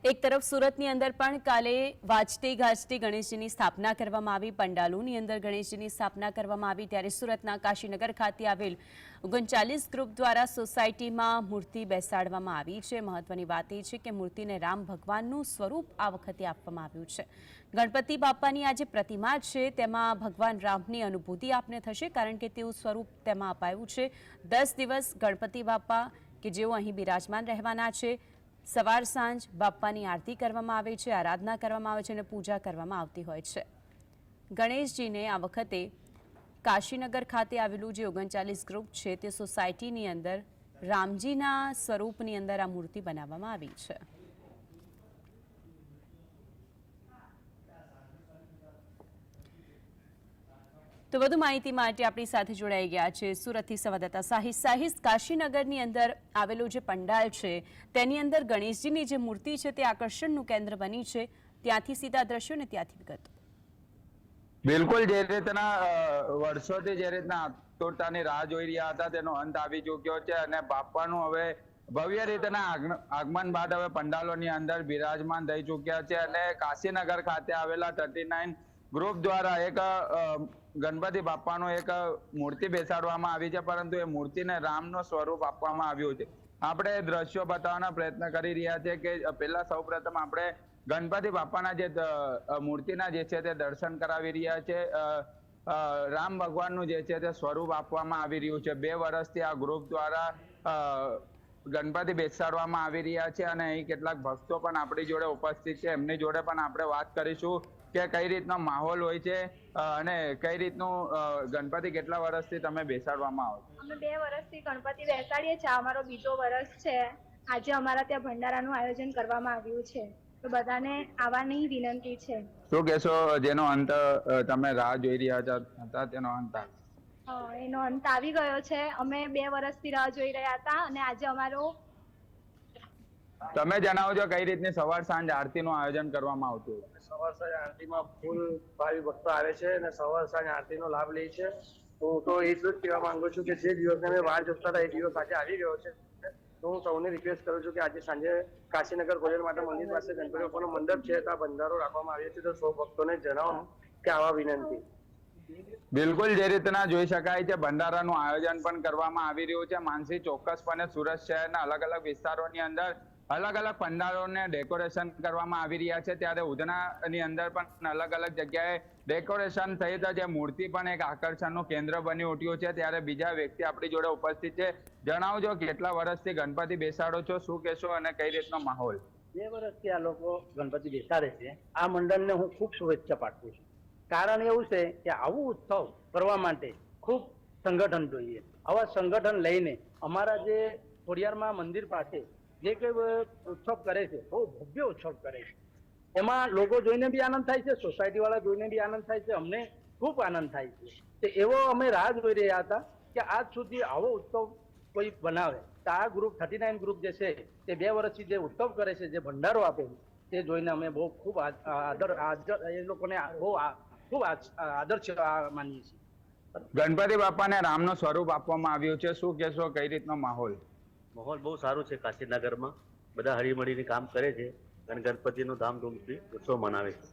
એક તરફ સુરતની અંદર પણ કાલે વાજતે ગાજતે ગણેશજીની સ્થાપના કરવામાં આવી, પંડાલોની અંદર ગણેશજીની સ્થાપના કરવામાં આવી, ત્યારે સુરતના કાશીનગર ખાતે આવેલ ઓગણચાલીસ ગ્રુપ દ્વારા સોસાયટીમાં મૂર્તિ બેસાડવામાં આવી છે. મહત્વની વાત એ છે કે મૂર્તિને રામ ભગવાનનું સ્વરૂપ આ વખતે આપવામાં આવ્યું છે. ગણપતિ બાપાની આ જે પ્રતિમા છે, તેમાં ભગવાન રામની અનુભૂતિ આપને થશે, કારણ કે તેવું સ્વરૂપ તેમાં અપાયું છે. દસ દિવસ ગણપતિ બાપા કે જેઓ અહીં બિરાજમાન રહેવાના છે સવાર સાંજ બાપ્પાની આરતી કરવામાં આવે છે, આરાધના કરવામાં આવે છે અને પૂજા કરવામાં આવતી હોય છે. ગણેશજીને આ વખતે કાશીનગર ખાતે આવેલું જે ઓગણચાલીસ ગ્રુપ છે, તે સોસાયટીની અંદર રામજીના સ્વરૂપની અંદર આ મૂર્તિ બનાવવામાં આવી છે. તો વધુ માહિતી માટે આપણી સાથે જોડાઈ ગયા છે સુરતથી સંવાદદાતા સાહિસ. સાહિસ, કાશીનગરની અંદર આવેલું જે પંડાલ છે, તેની અંદર ગણેશજીની જે મૂર્તિ છે, તે આકર્ષણનું કેન્દ્ર બની છે. ત્યાંથી સીધા દ્રશ્યો ને ત્યાંથી વિગત. બિલકુલ, જે રીતના વર્ષોથી જે રીતના આતુરતાની રાહ જોઈ રહ્યા હતા, તેનો અંત આવી ચૂક્યો છે અને બાપાનું હવે ભવ્ય રીતના આગમન બાદ હવે પંડાલોની અંદર બિરાજમાન થઈ ચૂક્યા છે અને કાશીનગર ખાતે આવેલા થર્ટી નાઇન ગ્રુપ દ્વારા એક ગણપતિ બાપાનું એક મૂર્તિ બેસાડવામાં આવી છે, પરંતુ એ મૂર્તિને રામનો સ્વરૂપ આપવામાં આવ્યું છે. આપણે દ્રશ્યો બતાવવાનો પ્રયત્ન કરી રહ્યા છે કે પહેલા સૌપ્રથમ આપણે ગણપતિ બાપાના જે મૂર્તિના જે છે તે દર્શન કરાવી રહ્યા છે. રામ ભગવાનનું જે છે તે સ્વરૂપ આપવામાં આવી રહ્યું છે. બે વર્ષથી આ ગ્રુપ દ્વારા ગણપતિ બેસાડવામાં આવી રહ્યા છે અને અહીં કેટલાક ભક્તો પણ આપણી જોડે ઉપસ્થિત છે. એમની જોડે પણ આપણે વાત કરીશું કે કઈ રીતનો માહોલ હોય છે અને કઈ રીતનું ગણપતિ કેટલા વર્ષથી તમે બેસાડવામાં આવો અમે બે વર્ષથી ગણપતિ બેસાડીએ છીએ. અમારો બીજો વર્ષ છે. આજે અમારા ત્યાં ભંડારાનું આયોજન કરવામાં આવ્યું છે. તો બધાને આવવાની વિનંતી છે. શું કહેશો? જેનો અંત તમે રાહ જોઈ રહ્યા છો- હતા તેનો અંત. એનો અંત આવી ગયો છે. અમે બે વર્ષથી રાહ જોઈ રહ્યા હતા અને આજે અમારો તમે જણાવજો કઈ રીતની સવાર સાંજ આરતીનું આયોજન કરવામાં આવતું સવાર સાંજ આરતીમાં ફૂલ ભાવિ ભક્તો આવે છે અને સવાર સાંજ આરતીનો લાભ લે છે. હું તો એટલું જ કહેવા માંગુ છું કે જે દિવસ અમે વાર જોતા હતા એ દિવસ આજે આવી ગયો છે. તો હું સૌને રિક્વેસ્ટ કરું છું કે આજે સાંજે કાશીનગર ભોજન માટે મંદિર પાસે ગણપતિ બાપાનો મંડપ છે. ત્યાં બંધારો રાખવામાં આવ્યો છે. તો સૌ ભક્તોને જણાવો કે આવા વિનંતી. બિલકુલ, જે રીતના જોઈ શકાય છે, ભંડારાનું આયોજન પણ કરવામાં આવી રહ્યું છે. માનસી ચોક્કસપણે સુરત શહેરના અલગ અલગ વિસ્તારોની અંદર અલગ અલગ પંડાલોને ડેકોરેશન કરવામાં આવી રહ્યા છે. ત્યારે ઉધનાની અંદર પણ અલગ અલગ જગ્યાએ ડેકોરેશન થઈ જે મૂર્તિ પણ એક આકર્ષણનું કેન્દ્ર બની ઉઠ્યું છે. ત્યારે બીજા વ્યક્તિ આપણી જોડે ઉપસ્થિત છે. જણાવજો કેટલા વર્ષથી ગણપતિ બેસાડો છો, શું કહેશો અને કઈ રીતનો માહોલ? બે વર્ષથી આ લોકો ગણપતિ બેસાડે છે. આ મંડળને હું ખૂબ શુભેચ્છા પાઠવું છું. કારણ એવું છે કે આવું ઉત્સવ કરવા માટે ખૂબ સંગઠન જોઈએ. આવા સંગઠન લઈને અમારા જે ખોડિયારમાં મંદિર પાસે જે કંઈ ઉત્સવ કરે છે, બહુ ભવ્ય ઉત્સવ કરે છે. એમાં લોકો જોઈને બી આનંદ થાય છે સોસાયટી વાળા જોઈને બી આનંદ થાય છે, અમને ખૂબ આનંદ થાય છે. તો એવો અમે રાહ જોઈ રહ્યા હતા કે આજ સુધી આવો ઉત્સવ કોઈ બનાવે. તો આ ગ્રુપ થર્ટી નાઇન ગ્રુપ જે છે, તે બે વર્ષથી જે ઉત્સવ કરે છે, જે ભંડારો આપે છે, તે જોઈને અમે બહુ ખૂબ આદર આદર, એ લોકોને બહુ ખૂબ આદર છે માનીએ છીએ. ગણપતિ બાપાને રામનો સ્વરૂપ આપવામાં આવ્યું છે. શું કહેશો? કઈ રીતનો માહોલ? માહોલ બહુ સારું છે કાશીનગરમાં. બધા હળીમળીને કામ કરે છે અને ગણપતિનો ધામધૂમથી ઉત્સવ મનાવે છે.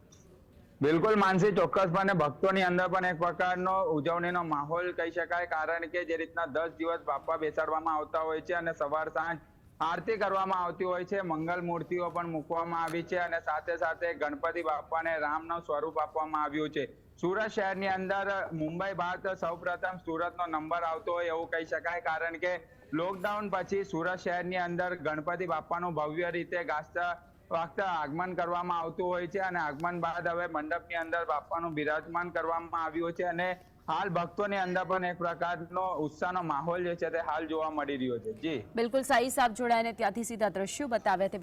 બિલકુલ માનસી ચોક્કસપણે ભક્તોની અંદર પણ એક પ્રકારનો ઉજવણીનો માહોલ કહી શકાય. કારણ કે જે રીતના દસ દિવસ બાપા બેસાડવામાં આવતા હોય છે અને સવાર સાંજ આરતી કરવામાં આવતી હોય છે. મંગલ મૂર્તિઓ પણ મૂકવામાં આવી છે અને સાથે સાથે ગણપતિ બાપાને રામનું સ્વરૂપ આપવામાં આવ્યું છે. સુરત શહેરની અંદર મુંબઈ બાદ સૌપ્રથમ સુરતનો નંબર આવતો હોય એવું કહી શકાય, કારણ કે લોકડાઉન પછી સુરત શહેરની અંદર ગણપતિ બાપાનું ભવ્ય રીતે ગાજતા વખતે આગમન કરવામાં આવતું હોય છે અને આગમન બાદ હવે મંડપની અંદર બાપાનું બિરાજમાન કરવામાં આવ્યું છે અને હાલ ભક્તોની અંદર પણ એક પ્રકારનો ઉત્સાહનો માહોલ જે છે તે હાલ જોવા મળી રહ્યો છે. જી. બિલકુલ સાઈ સાહેબ જોડાઈને ત્યાંથી સીધા દ્રશ્યો બતાવ્યા તે